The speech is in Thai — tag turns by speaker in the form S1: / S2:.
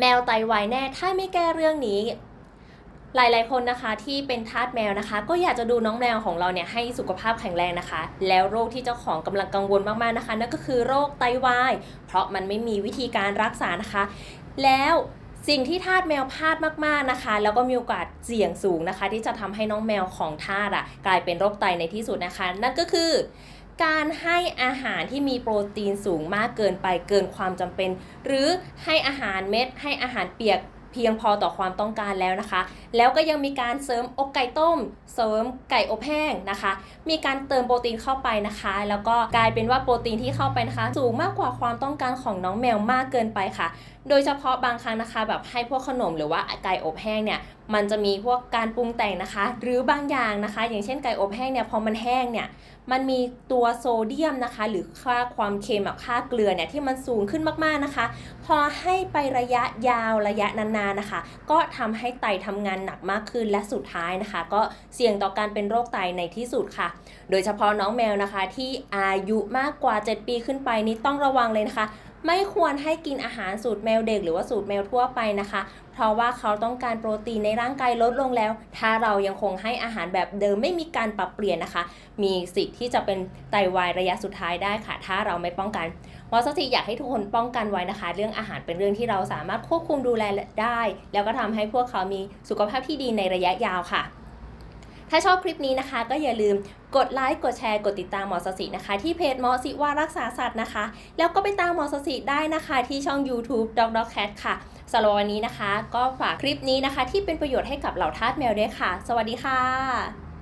S1: แมวไตวายแน่ถ้าไม่แก้เรื่องนี้ หลายๆคนนะคะที่เป็นทาสแมวนะคะ ก็อยากจะดูน้องแมวของเราเนี่ยให้สุขภาพแข็งแรงนะคะ แล้วโรคที่เจ้าของกำลังกังวลมากๆนะคะนั่นก็คือโรคไตวาย เพราะมันไม่มีวิธีการรักษานะคะ แล้วสิ่งที่ทาสแมวพลาดมากๆนะคะ แล้วก็มีโอกาสเสี่ยงสูงนะคะ ที่จะทำให้น้องแมวของทาสอะกลายเป็นโรคไตในที่สุดนะคะ นั่นก็คือ การให้อาหารที่มีโปรตีนสูงมากเกินไปเกินความจำเป็น หรือให้อาหารเม็ด ให้อาหารเปียก พียงพอต่อความต้องการแล้วนะคะ แล้วก็ยังมีการเสริมอกไก่ต้ม เสริมไก่อบแห้งนะคะ มีการเติมโปรตีนเข้าไปนะคะ แล้วก็กลายเป็นว่าโปรตีนที่เข้าไปนะคะ สูงมากกว่าความต้องการของน้องแมวมากเกินไปค่ะ โดยเฉพาะบางครั้งนะคะ แบบให้พวกขนมหรือว่าไก่อบแห้งเนี่ยมันจะมีพวกการปรุงแต่งนะคะ หรือบางอย่างนะคะ อย่างเช่นไก่อบแห้งเนี่ยพอมันแห้งเนี่ยมันมีตัวโซเดียมนะคะ หรือค่าความเค็มแบบค่าเกลือเนี่ยที่มันสูงขึ้นมากๆนะคะ พอให้ไประยะยาวระยะนานานะคะ ก็ทำให้ไตทำงานหนักมากขึ้นและสุดท้ายนะคะ ก็เสี่ยงต่อการเป็นโรคไตในที่สุดค่ะ โดยเฉพาะน้องแมวนะคะที่อายุมากกว่า 7 ปีขึ้นไปนี่ต้องระวังเลยนะคะ ไม่ควรให้กินอาหารสูตรแมวเด็กหรือว่าสูตรแมวทั่วไปนะคะ เพราะว่าเขาต้องการโปรตีนในร่างกายลดลงแล้ว ถ้าเรายังคงให้อาหารแบบเดิมไม่มีการปรับเปลี่ยนนะคะ มีสิทธิ์ที่จะเป็นไตวายระยะสุดท้ายได้ค่ะ ถ้าเราไม่ป้องกันวอสติอยากให้ทุกคนป้องกันไว้นะคะ เรื่องอาหารเป็นเรื่องที่เราสามารถควบคุมดูแลได้ แล้วก็ทำให้พวกเขามีสุขภาพที่ดีในระยะยาวค่ะ ถ้าชอบคลิปนี้นะคะ ก็อย่าลืมกดไลค์กดแชร์กดติดตามหมอสสินะคะ ที่เพจหมอสิว่ารักษาสัตว์นะคะ แล้วก็ไปตามหมอสสิได้นะคะที่ช่อง YouTube Dog Dog Cat ค่ะสำหรับวันนี้นะคะ ก็ฝากคลิปนี้นะคะ ที่เป็นประโยชน์ให้กับเหล่าทาสแมวด้วยค่ะ สวัสดีค่ะ